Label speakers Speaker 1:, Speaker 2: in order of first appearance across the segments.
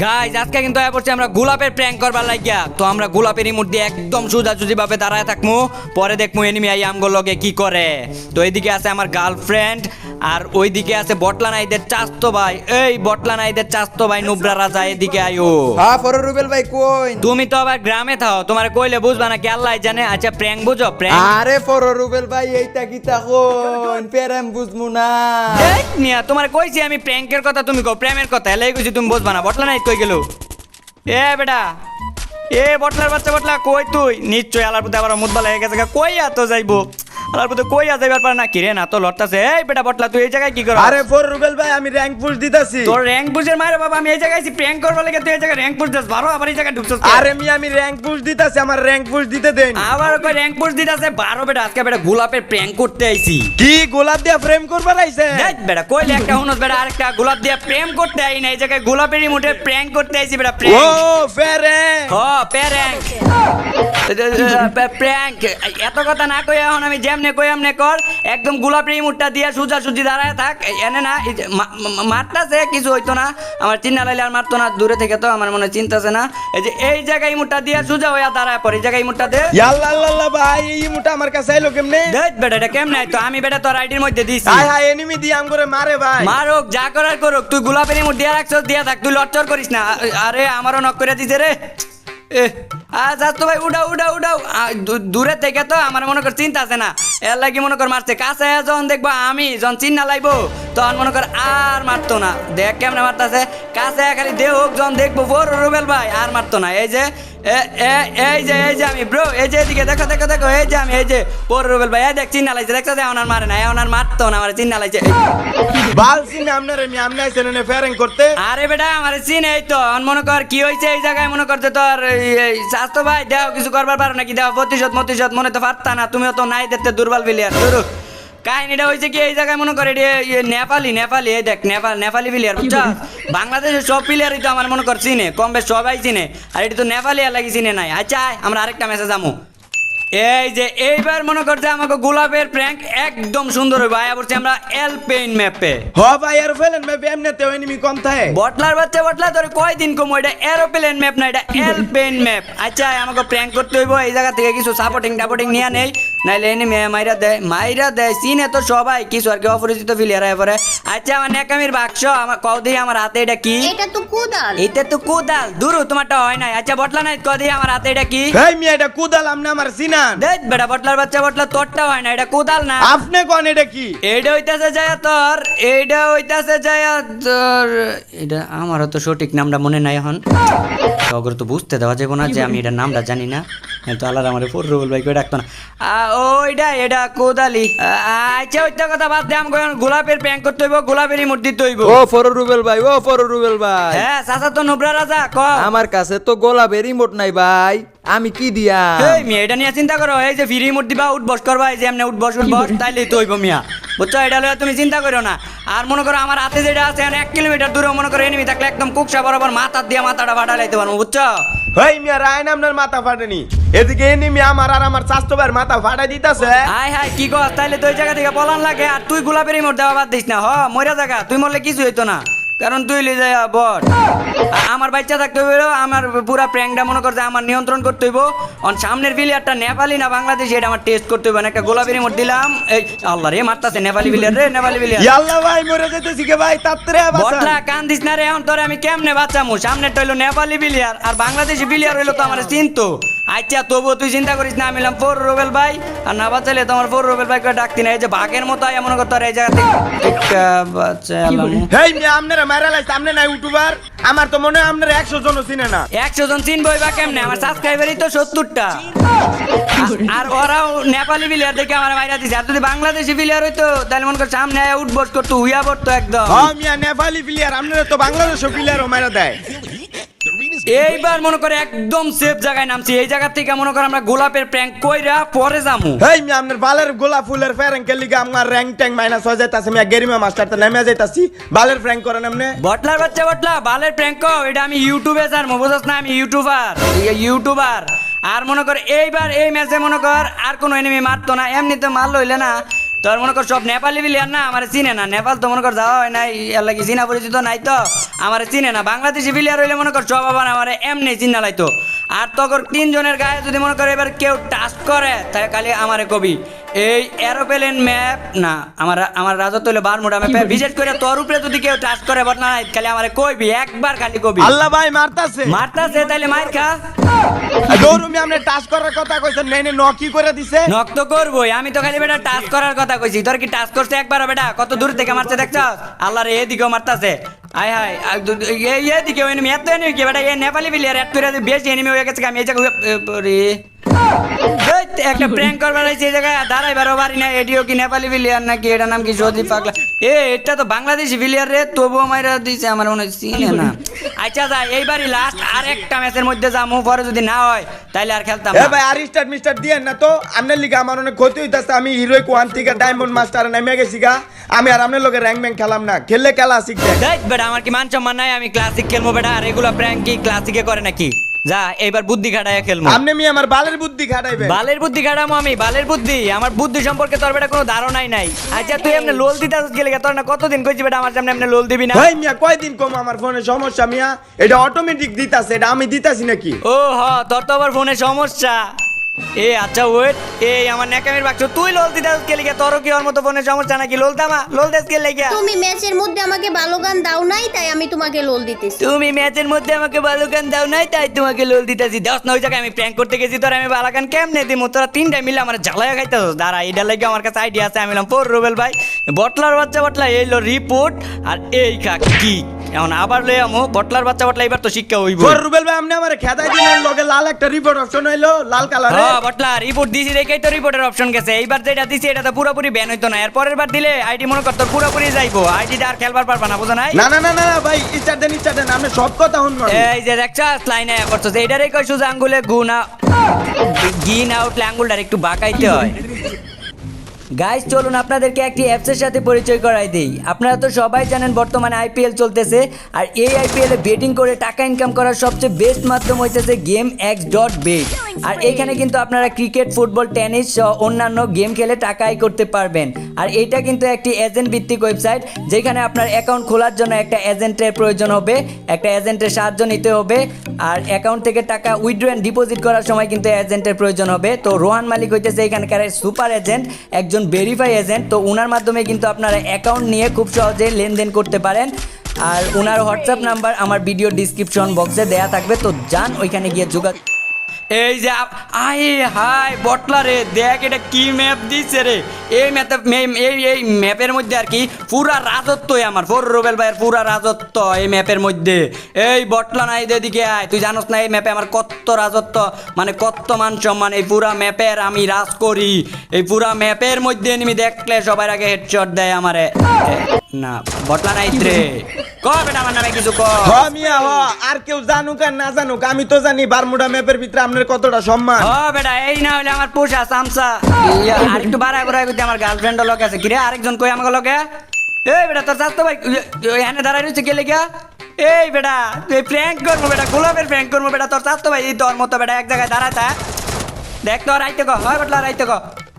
Speaker 1: Guys আজকে কিন্তু আয়া পড়ছি আমরা গোলাপের প্র্যাঙ্ক করবার লাগিয়া। তো আমরা গোলাপের ইমুর দিয়ে একদম সোজাসুজি ভাবে দাঁড়ায় থাকমু, পরে দেখমু এনিমি আই আমগো লগে কি করে। তো এদিকে আছে আমার গার্লফ্রেন্ড আর ওইদিকে আছে বটলা নাইদের চাস্তো ভাই। এই বটলা নাইদের চাস্তো ভাই নুবরা রাজা এদিকে আয়ো।
Speaker 2: হ্যাঁ ফর রুবেল ভাই কই?
Speaker 1: তুমি তো আবার গ্রামে থাও তোমার কইলে বুঝবা না কি আল্লাহ জানে। আচ্ছা প্র্যাঙ্ক বুঝো প্র্যাঙ্ক।
Speaker 2: আরে ফর রুবেল ভাই এইটা কি তখন প্রেম বুঝমু না।
Speaker 1: এই মিয়া তোমার কইছি আমি প্র্যাঙ্কের কথা তুমি কো প্রেমের কথা। এলাই কইছি তুমি বুঝবা না বটলা নাই কই গেল? এ বেটা এ বটলার বাচ্চা বটলা কই তুই? নিশ্চয় আলার প্রতি আবার মুদবালা হয়ে গেছে। কই আত যাইবো? আলার প্রতি কই আ যাইবার পারে না? কিরে না তো লড়তাছে। এই বেটা বটলা তুই এই জায়গায় কি কর
Speaker 3: আরে ফর রুবেল ভাই আমি র্যাঙ্ক পুশ দিতাছি।
Speaker 1: তোর র্যাঙ্ক পুষের মায়ের বাবা আমি এই জায়গায় আছি প্র্যাঙ্ক করবার লাগে তুই এই জায়গায় র্যাঙ্ক পুষ দাস বারো আবার এই জায়গায় ঢুকছস
Speaker 3: আরে মি আমি র্যাঙ্ক পুশ দিতাছি আমার র্যাঙ্ক পুশ দিতে দেন।
Speaker 1: আবার কই র্যাঙ্ক পুষ দিতাছে? বারো বেটা আজকে বেটা গোলাপের প্র্যাঙ্ক করতে আইছি।
Speaker 3: কি গোলাপ দিয়া ফ্রেম করবার আইছে?
Speaker 1: দেখ বেটা কইলে একটা হুনস বেটা আরেকটা গোলাপ দিয়ে প্রেম করতে আই না এই জায়গায় গোলাপের মুঠে প্র্যাঙ্ক করতে আইছি বেটা
Speaker 3: ও
Speaker 1: প্র্যাঙ্ক হ প্র্যাঙ্ক এত কথা না কই এখন আমি যেমনে কই আমনে কর একদম গোলাপের মুঠটা দিয়ে সুজা সুজি দাঁড়ায় থাক। এনে না মারতাছে কিছু হইতো না। আমার চিন্তা লাইলে আর মারতো না দূরে থেকে তো আমার মনে চিন্তাছে না। এই যে এই জায়গায় মুঠটা দিয়ে সুজা হইয়া দাঁড়ায় পড়ে এই জায়গায় মুঠটা দে।
Speaker 3: ইয়াল্লা আল্লাহ ভাই এই মুটা আমার কাছে আইলো কেমনে?
Speaker 1: দেখ বেটা এটা কেমন তো আমি বেটা তোর আইডির মধ্যে দিছি।
Speaker 3: হাই হাই এনিমি দিয়ে আম করে মারে ভাই।
Speaker 1: মারুক যা করার করুক তুই গোলাপের মুঠ দিয়ে রাখছস দিয়া থাক তুই লটচর করিস না। আরে আমারও নক করে দিছে রে। এ আচ্ছা তো ভাই উড়াও উড়াও উড়াও দূরে থেকে তো আমার মনে কর চিন্তা আছে না। এর লাগি মনে কর মারছে। কাছে যখন দেখব আমি, যখন চিন্তা লাগবো, তখন মনে কর আর মারতো না। দেখ কেমনে মারতাছে। কাছে খালি দেহ হোক যখন দেখব বড় রুবেল ভাই, আর মারতো না। এই যে এই যে এই যে আমি ব্রো এই যে এদিকে দেখো দেখো দেখো এই যে আমি এই যে বড় রুবেল ভাই দেখ চিন্না লাইছে দেখছ? এখন আর মারে না এখন মারতো না আমার চিন্না লাইছে
Speaker 3: বাল সিনে আমনারে মি আমনে আইছেন এনে ফেরিং করতে।
Speaker 1: আরে বেটা আমার এই তো মনে কর কি এই জায়গায় মনে করতে তোর এই- এই স্বাস্থ্য ভাই দেও কিছু করবার পারো নাকি? দেও প্রতিশোধ প্রতিশোধ মনে তো পারতা না তুমিও তো নাই দেখতে দুর্বল প্লেয়ার ধরো কাহিনীটা হয়েছে কি এই জায়গায় মনে করে এটি নেপালি নেপালি এই দেখ নেপাল নেপালি প্লেয়ার বুঝছ বাংলাদেশের সব প্লেয়ারই তো আমার মনে কর চিনে কম বেশ সবাই চিনে আর এটি তো নেপালি আর লাগি চিনে নাই। আচ্ছা আমরা আরেকটা মেসেজ আমু এই যে এইবার মনে করছে আমাকে গোলাপের প্র্যাঙ্ক একদম সুন্দর হইব। আয়া বলছি আমরা এলপেইন ম্যাপে
Speaker 3: হ ভাই ফেলেন ভাই এমনিতে এনিমি কম থাকে।
Speaker 1: বটলার বাচ্চা বটলা তোর কয়দিন কমো? এটা এরোপ্লেন ম্যাপ না এটা এলপেন ম্যাপ আচ্ছা আমাকে প্র্যাঙ্ক করতে হইব। এই জায়গা থেকে কিছু সাপোর্টিং টাপোর্টিং নিয়ে নেই নাইলে এনে মেয়ে মাইরা দেয় মাইরা দেয় সিনে তো সবাই কিছু আর কি অপরিচিত হয়ে আচ্ছা আমার নেকামির বাক্স আমার কও দিই আমার হাতে এটা কি?
Speaker 4: এটা তো কোদাল।
Speaker 1: এটা তো কোদাল। দূর তোমারটা হয় নাই। আচ্ছা বটলা নাই কও দিই আমার হাতে এটা কি?
Speaker 3: ভাই মি এটা কুদাল আমনে আমার সিনান
Speaker 1: দেখ বেটা বটলার বাচ্চা বটলা তোরটা হয় না এটা কোদাল না।
Speaker 3: আপনি কোন এটা কি?
Speaker 1: এইটা হইতাছে যায় তোর এইটা হইতাছে যায় তোর। এটা আমারও তো সঠিক নামটা মনে নাই এখন। তখন তো বুঝতে দেওয়া যাবে না যে আমি এটা নামটা জানি না। তো আল্লাহ আমার ফোর রুবেল ভাই ডাকতো না। আ, ওইটা এটা কোদালি। আচ্ছা কথা বাদ দে আমাকে গোলাপের প্যাঙ্ক করতে হইব মূর্তি তৈব
Speaker 2: ও ফর রুবেল ভাই ও ফর রুবেল ভাই।
Speaker 1: হ্যাঁ চাচা তো নুবরা রাজা ক।
Speaker 2: আমার কাছে তো গোলাপের রিমোট নাই ভাই আমি কি দিয়া?
Speaker 1: এই মিয়া এটা নিয়ে চিন্তা করো এই যে ফ্রি মুড দিবা উঠবস করবা এই যে এমনি উঠবস উঠবস তাইলেই তো হইব মিয়া। বুঝছ এটা লইয়া তুমি চিন্তা করো না। আর মনে করো আমার হাতে যেটা আছে এক কিলোমিটার দূরে মনে করো এনিমি থাকলে একদম কুকসা বরাবর মাথা দিয়ে মাথাটা বাটা লাইতে পারব বুঝছ?
Speaker 3: মাথা এদিকে আমার আর আমার মাথা
Speaker 1: কি তাইলে তো ওই জায়গা থেকে লাগে, আর তুই গোলাপের মোট দেওয়া বাদ দিস না, হ? মরিয়া জায়গা, তুই মরলে কিছু হইতো না। কারণ তুই লে যায় বট আমার বাচ্চা থাকতে হইব আমার পুরা প্র্যাঙ্কটা মনে করতে আমার নিয়ন্ত্রণ করতে হইব। অন সামনের প্লেয়ারটা নেপালি না বাংলাদেশি এটা আমার টেস্ট করতে হইব। না একটা গোলাপের মোট দিলাম। এই আল্লাহ রে মারতাছে নেপালি প্লেয়ার রে নেপালি প্লেয়ার
Speaker 3: ইয়াল্লা ভাই মরে যেতেছি কে ভাই তাত্রে
Speaker 1: বটলা কান দিস না রে এখন তোরে আমি কেমনে বাচ্চামু সামনেরটা হইল নেপালি প্লেয়ার আর বাংলাদেশি প্লেয়ার হইল তো আমার চিনতো। আচ্ছা তবুও তুই চিন্তা করিস না আমি এলাম ফোর রুবেল ভাই। আর না বাচ্চালে তোমার ফোর রুবেল ভাই করে ডাকতি না। এই যে বাঘের মতো এমন মনে করতো আর এই জায়গা থেকে
Speaker 3: আপনারা মারা লাইছে আপনি নাই ইউটিউবার? আমার তো মনে হয় আপনারা একশো জন চিনে না।
Speaker 1: একশো জন চিনবই বা কেমনে? আমার সাবস্ক্রাইবারই তো সত্তরটা। আর ওরাও নেপালি প্লেয়ার দেখে আমার মাইরা দিছে। আর যদি বাংলাদেশি প্লেয়ার হইতো তাহলে মনে কর সামনে আয়া উঠবস করতো হুইয়া পড়তো একদম।
Speaker 3: মিয়া নেপালি প্লেয়ার আপনারা তো বাংলাদেশের প্লেয়ারও মারা দেয়।
Speaker 1: এইবার মনে করে একদম সেফ জায়গায় নামছি। এই জায়গা থেকে মনে করে আমরা গোলাপের প্র্যাঙ্ক কইরা পরে যামু।
Speaker 3: হেই মিয়া আপনার বালের গোলাপ ফুলের ফ্যারেন কে লিগা আমার র্যাঙ্ক ট্যাঙ্ক মাইনাস হয়ে যাইতাছে। মিয়া গেরিমা মাস্টার তো নেমে যাইতাছি। বালের ফ্র্যাঙ্ক করেন আপনি
Speaker 1: বটলার বাচ্চা বটলা বালের প্র্যাঙ্ক এটা আমি ইউটিউবে স্যার বুঝছ না আমি ইউটিউবার ইউটিউবার আর মনে কর এইবার এই ম্যাচে মনে কর আর কোনো এনিমি মারতো না। এমনিতে মারলো হইলে না। তোর মনে কর সব নেপালি বিলিয়ার না, আমার চিনে না। নেপাল তো মনে কর যাওয়া হয় নাই এর লাগি চিনা পরিচিত নাই তো, আমার চিনে না। বাংলাদেশি বিলিয়ার হইলে মনে কর সব আবার আমার এমনি চিনা লাইতো। আর তখন তিনজনের গায়ে যদি মনে কর এবার কেউ টাচ করে তাই কালি আমারে কবি। এই এরোপ্লেন ম্যাপ না আমার আমার রাজত্ব হইলে বারমুডা ম্যাপে বিশেষ করে তোর উপরে যদি কেউ টাচ করে বট না খালি আমারে কইবি একবার খালি কবি।
Speaker 3: আল্লাহ ভাই মারতাছে।
Speaker 1: মারতাছে তাইলে মাইর খা।
Speaker 3: দৌড়ুমি আপনি টাচ করার কথা কইছেন নেই নেই নকি করে দিছে?
Speaker 1: নক তো করবোই আমি তো খালি বেটা টাচ করার কথা কইছি। তোর কি টাচ করছে একবার বেটা? কত দূর থেকে মারছে দেখছ আল্লাহ রে এদিকেও মারতাছে। আয় হায় আর দু- দু- এই এনিমি এত এনিমি কি বেটা? এই নেপালি প্লেয়ার এত করে বেশি এনিমি হয়ে গেছে আমি এই জায়গায় পরে একটা প্র্যাঙ্ক করবার আইছি এই জায়গায় দাঁড়াইবারও পারি না এডিও কি নেপালি প্লেয়ার নাকি? এটা নাম কি পাগলা? এ এটা তো বাংলাদেশি প্লেয়ার রে তবুও মাইরা দিছে আমার মনে হয় চিনে না। আচ্ছা যা এইবারই লাস্ট আর একটা ম্যাচের মধ্যে যাব পরে যদি না হয় তাইলে আর খেলতাম
Speaker 3: এ
Speaker 1: না।
Speaker 3: ভাই আর স্টার মিস্টার দিয়েন না তো। আপনার লিগে আমার অনেক ক্ষতি হইতাছে আমি হিরোইক ওয়ান থেকে ডায়মন্ড মাস্টার নেমে গেছি গা। আমি আর আপনার লোকের র্যাঙ্ক ব্যাঙ্ক খেলাম না খেললে খেলা শিখবেন
Speaker 1: দেখ বেটা আমার কি মান সম্মান নাই আমি ক্লাসিক খেলব বেটা আর এগুলো প্র্যাঙ্ক কি ক্লাসিকে করে নাকি? যা এবার বুদ্ধি খাটায় খেলব।
Speaker 3: আপনি মি আমার বালের বুদ্ধি খাটাইবে
Speaker 1: বালের বুদ্ধি খাটামো আমি বালের বুদ্ধি। আমার বুদ্ধি সম্পর্কে তোর বেটা কোনো ধারণাই নাই। আচ্ছা তুই এমনি লোল দিতে গেলে তোর না কতদিন কইছি বেটা আমার সামনে এমনি লোল দিবি না?
Speaker 3: ভাই মিয়া কয়দিন কম আমার ফোনে সমস্যা মিয়া? এটা অটোমেটিক দিতাছে এটা আমি দিতাছি নাকি?
Speaker 1: ও হ তোর তো আবার ফোনে সমস্যা। এ আচ্ছা ওয়েট এই আমার নেকামের বাক্স। তুই লোল দিতে গেলে তোরও কি ওর মতো ফোনে সমস্যা নাকি? লোল দামা লোল দেশ গেলে গিয়া
Speaker 4: তুমি ম্যাচের মধ্যে আমাকে ভালো গান দাও নাই তাই আমি তোমাকে লোল দিতেছি।
Speaker 1: তুমি ম্যাচের মধ্যে আমাকে ভালো গান দাও নাই তাই তোমাকে লোল দিতেছি। দশ নয় জায়গায় আমি প্র্যাঙ্ক করতে গেছি তোর আমি ভালো গান কেমনে দিমু? তোরা তিনটা মিলে আমার জ্বালায় খাইতে দাঁড়া এটা লাগে আমার কাছে আইডিয়া আছে। আমি বললাম পর রুবেল ভাই। বটলার বাচ্চা বটলা এইলো রিপোর্ট আর এই খা কি এখন আবার লই আমো বটলার বাচ্চা বটলা এবার তো শিক্ষা হইব
Speaker 3: ফর রুবেল ভাই আপনি আমার খেদাই দিলেন লগে লাল একটা রিপোর্ট অপশন হইল লাল কালারে
Speaker 1: হ্যাঁ বটলা রিপোর্ট দিছি দেখেই তো রিপোর্টের অপশন গেছে। এইবার যেটা দিছি এটা তো পুরোপুরি ব্যান হইতো না। এর পরের বার দিলে আইডি মনে কর তোর পুরোপুরি যাইবো। আইডিটা আর খেলবার পারবা না বুঝো নাই?
Speaker 3: না না না না ভাই ইচ্ছা দেন ইচ্ছা দেন আপনি সব কথা শুনবেন
Speaker 1: এই যে দেখছাস লাইনে করছস এইটারই কই সুজা আঙ্গুলে গুনা গি না উঠলে আঙ্গুলটার একটু বাঁকাইতে হয়। গাইস চলুন আপনাদেরকে একটি অ্যাপসের সাথে পরিচয় করাই দিই। আপনারা তো সবাই জানেন বর্তমানে আইপিএল চলতেছে, আর এই আইপিএলে বেটিং করে টাকা ইনকাম করার সবচেয়ে বেস্ট মাধ্যম হইতেছে গেম এক্স ডট বেট আর এখানে কিন্তু আপনারা ক্রিকেট ফুটবল টেনিস সহ অন্যান্য গেম খেলে টাকা আয় করতে পারবেন। আর এটা কিন্তু একটি এজেন্ট ভিত্তিক ওয়েবসাইট যেখানে আপনার অ্যাকাউন্ট খোলার জন্য একটা এজেন্টের প্রয়োজন হবে একটা এজেন্টের সাহায্য নিতে হবে আর অ্যাকাউন্ট থেকে টাকা উইথড্র অ্যান্ড ডিপোজিট করার সময় কিন্তু এজেন্টের প্রয়োজন হবে। তো রোহান মালিক হইতেছে এখানকার সুপার এজেন্ট একজন ভেরিফাই এজেন্ট তো উনার মাধ্যমে কিন্তু আপনারা অ্যাকাউন্ট নিয়ে খুব সহজে লেনদেন করতে পারেন। আর উনার হোয়াটসঅ্যাপ নাম্বার আমার ভিডিও ডিসক্রিপশন বক্সে দেয়া থাকবে তো যান ওইখানে গিয়ে যোগাযোগ এই যে আয় হাই বটলা রে দেখ এটা কি ম্যাপ দিছে রে। এই ম্যাপে এই এই ম্যাপের মধ্যে আর কি পুরা রাজত্বই আমার, ফোর রোবেল ভাইয়ের পুরা রাজত্ব এই ম্যাপের মধ্যে। এই বটলা নাই এদিকে আয়, তুই জানোস না এই ম্যাপে আমার কত রাজত্ব মানে কত মান সম্মান, এই পুরা ম্যাপের আমি রাজ করি। এই পুরা ম্যাপের মধ্যে এনিমি দেখলে সবার আগে হেডশট দেয় আমারে। না বটলা নাই রে ক বেটা আমার নামে কিছু ক
Speaker 3: হ মিয়া হ আর কেউ জানুক আর না জানুক আমি তো জানি বারমুডা ম্যাপের ভিতরে আপনার কতটা সম্মান।
Speaker 1: ও বেটা এই না হলে আমার পোষা সামসা আর একটু বাড়ায় বাড়ায় করতে আমার গার্লফ্রেন্ড লোক আছে। কিরে আরেকজন কই আমাকে লোকে এই বেটা তোর ভাই এখানে দাঁড়াই রয়েছে গেলে গিয়া। এই বেটা তুই প্র্যাঙ্ক করব বেটা গোলাপের প্র্যাঙ্ক করব বেটা তোর ভাই এই তোর মতো বেটা এক জায়গায় দাঁড়ায় তা দেখ তো রাইতে কো হয় বটলা রাইতে কো।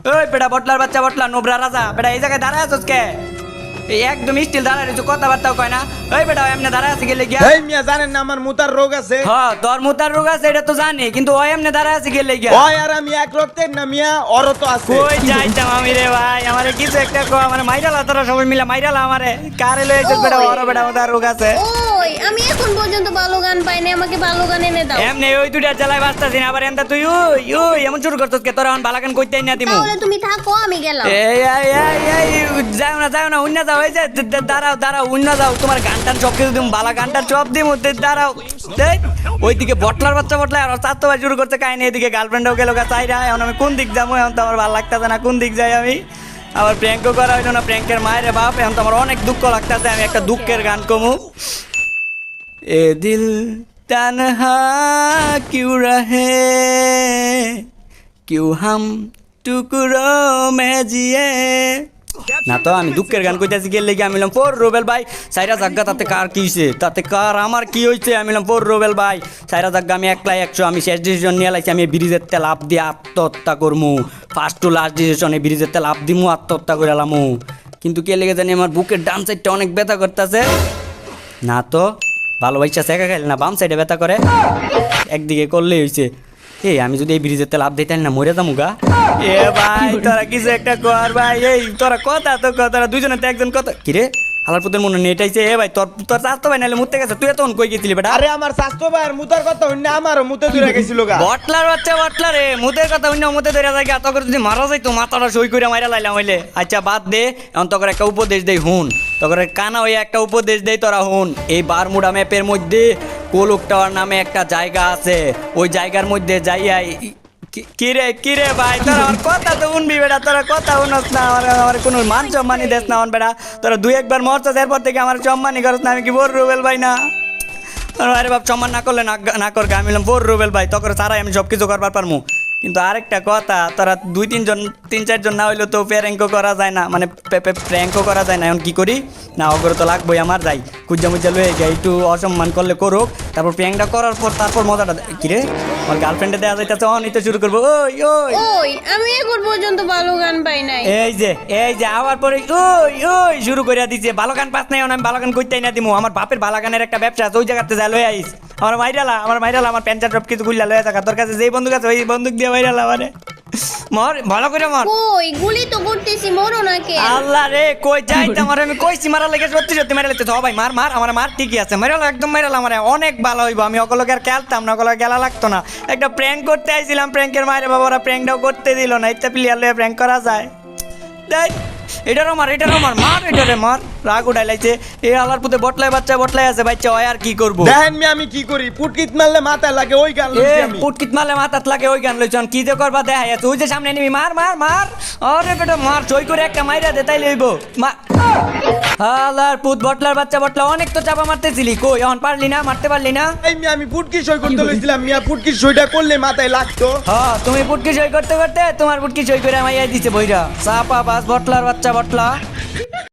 Speaker 1: ওই বেটা বটলার বাচ্চা বটলা নোবরা রাজা। বেটা এই জায়গায় দাঁড়ায় আছিস কে একদম স্টিল দাঁড়ায় রয়েছে কথাবার্তাও কয় না। ওই বেটা এমনি দাঁড়ায় আছে গেলে গিয়া
Speaker 3: এই মিয়া জানেন না আমার মুতার রোগ আছে।
Speaker 1: হ্যাঁ তোর মুতার রোগ আছে এটা তো জানি কিন্তু ওই এমনি দাঁড়ায় আছে গেলে গিয়া।
Speaker 3: ওই আর আমি এক রক্তের না মিয়া ওরও তো আছে।
Speaker 1: কই যাইতাম আমি রে ভাই আমারে কিছু একটা কো আমারে মাইরালা তোরা সবাই মিলে মাইরালা আমারে। কারে লয়ে যাস বেটা ওর বেটা ওদের রোগ আছে।
Speaker 4: ওই আমি এখন পর্যন্ত ভালো গান পাইনি আমাকে ভালো গান এনে দাও।
Speaker 1: এমনি ওই দুইটা জ্বালায় বাঁচতাছি না আবার এমতা তুই ওই ওই এমন শুরু করছস কে? তোরা এখন বালাকান কইতেই না দিমু।
Speaker 4: তাহলে তুমি থাকো আমি গেলাম।
Speaker 1: এই এই এই এই যাও না যাও না উন্না দাও হয়ে যে দাঁড়াও দাঁড়াও উন্ন দাও, তোমার গানটার চপ কিছু দিম, বালা গানটার চপ দিম দাঁড়াও ওইদিকে বটলার বাচ্চা বটলা আর চার তো শুরু করতে কাহিনি, এদিকে গার্লফ্রেন্ডও গেল চাই না এখন আমি কোন দিক যাব, এখন তো আমার ভালো লাগতেছে না, কোন দিক যাই আমি? আবার প্র্যাঙ্কও করা হইল না, প্র্যাঙ্কের মায়ের বাপ, এখন তো আমার অনেক দুঃখ লাগতেছে, আমি একটা দুঃখের গান কমু। এ দিল তানহা কিউ রহে, কিউ হাম টুকুর মেজিয়ে না তো, আমি দুঃখের গান কইতাছি, গেলে গিয়ে আমি পর রোবেল ভাই, সাইরা জাগ্গা, তাতে কার কি হয়েছে তাতে কার, আমার কি হয়েছে আমি পর রোবেল ভাই, সাইরা জাগ্গা, আমি একলাই একশো, আমি শেষ ডিসিশন নিয়ে লাইছি, আমি ব্রিজের তেল আপ দিয়ে আত্মহত্যা করমু। ফার্স্ট টু লাস্ট ডিসিশনে ব্রিজের তেল আপ দিমু, আত্মহত্যা করে এলামু। কিন্তু কে লেগে জানি আমার বুকের ডান সাইডটা অনেক ব্যথা করতেছে। না তো, ভালোবাসা শেখা খাইলে না বাম সাইডে ব্যথা করে। একদিকে করলেই হয়েছে এই আমি যদি এই ব্রিজের তেল আপ দিতাম না মরে যাব গা? এ ভাই তোরা কিছু একটা কর ভাই এই তোরা কথা তো কর, তোরা দুজনে তো একজন কথা কি রে? হালারপুতের মনে নেটাইছে এ ভাই তোর তোর চাষ ভাই নাহলে মুতে গেছে তুই তখন কই গেছিলি বেটা?
Speaker 3: আরে আমার স্বাস্থ্য ভাইয়ের মুতার কথা হইনা আমারও মুতে দূরে গেছিল গা।
Speaker 1: বটলার বাচ্চা বটলা রে মুতের কথা অন্য মুতে ধরে যায় গা করে যদি মারা যাইতো মাথাটা সই করে মাইরা লাইলাম হইলে। আচ্ছা বাদ দে এখন তোকে একটা উপদেশ দেই হুন। তোকে কানা হয়ে একটা উপদেশ দেই তোরা হুন। এই বারমুডা ম্যাপের মধ্যে কোলুক টাওয়ার নামে একটা জায়গা আছে। ওই জায়গার মধ্যে যাইয়াই কিরে কিরে ভাই? তোরা আমার কথা তো উনবি বেটা তোরা কথা উনস না। আমার আমার কোনো মান সম্মানই দেস না আমার বেটা তোরা দুই একবার মরছস, এরপর থেকে আমার সম্মানই করস না। আমি কি বল রুবেল ভাই না? আরে বাপ, সম্মান না করলে না না কর আমি বললাম, বোর রুবেল ভাই তখন সারাই আমি সব কিছু করবার পারমু। কিন্তু আরেকটা কথা তারা দুই তিনজন তিন চারজন না হইলেও তো প্যারেঙ্কও করা যায় না। মানে প্র্যাঙ্কও করা যায় না। এখন কি করি? না ওগুলো তো লাগবোই আমার যাই। কুজ্জা মুজ্জা লয়ে একটু অসম্মান করলে করুক। তারপর প্র্যাঙ্কটা করার পর তারপর মজাটা দে- কি রে আমার গার্লফ্রেন্ডে দেওয়া যাইতেছে অন নিতে শুরু করব। ওই ওই।
Speaker 4: ওই আমি এখন পর্যন্ত ভালো গান পাই নাই।
Speaker 1: এই যে এই যে আবার পরে ওই ওই শুরু করে দিছে। ভালো গান পাস নাই আমি ভালো গান করতেই না দিমু। আমার বাপের ভালো গানের একটা ব্যবসা আছে ওই জায়গাতে যা লয়ে আইস। আমার মাইরালা আমার মাইরালা আমার প্যান্ট সব কিছু গুল্লা লয়ে থাকা। তোর কাছে যেই বন্দুক আছে ওই বন্দুক দিয়ে মাইরালা মানে মর ভালো করে মর।
Speaker 4: কই গুলি তো করতেছি মরো না কে
Speaker 1: আল্লাহ রে কই যাই আমার আমি কইছি মারা লেগে সত্যি সত্যি মেরে লেতে ভাই মার মার আমার মার ঠিকই আছে। মেরালো একদম মেরালো আমার অনেক ভালো হইব। আমি অকলকে আর খেলতাম না অকলকে গেলা লাগতো না। একটা প্র্যাঙ্ক করতে আইছিলাম প্র্যাঙ্কের মায়ের বাবা ওরা প্র্যাঙ্কটাও করতে দিল না ইত্যা প্লেয়ার লয়ে প্র্যাঙ্ক করা যায়। এটারও মার এটারও মার মার এটারে মার। রাগ উঠাই লাইছে। এ আলার পুতে বটলাই বাচ্চা বটলাই আছে বাচ্চা ওই আর কি করব?
Speaker 3: দেখেন মি আমি কি করি? পুটকিত মারলে মাথা লাগে ওই গান লইছি আমি।
Speaker 1: পুটকিত মারলে মাথাত লাগে ওই গান লইছন কি যে করবা দেখাই আছে তুই যে সামনে নিবি মার মার মার। আরে বেটা মার জয় করে একটা মাইরা দে তাই লইব মা হালার পুত বটলার বাচ্চা বটলা অনেক তো চাপা মারতেছিলি। কই এখন পারলি না? মারতে পারলি না?
Speaker 3: এই মিয়া আমি পুটকি সই করতে লইছিলাম মিয়া পুটকি সইটা করলে মাথায় লাগতো।
Speaker 1: হ্যাঁ তুমি পুটকি সই করতে করতে তোমার পুটকি সই করে মাইয়া দিছে বইরা। চাপা বাস বটলার বাচ্চা বটলা।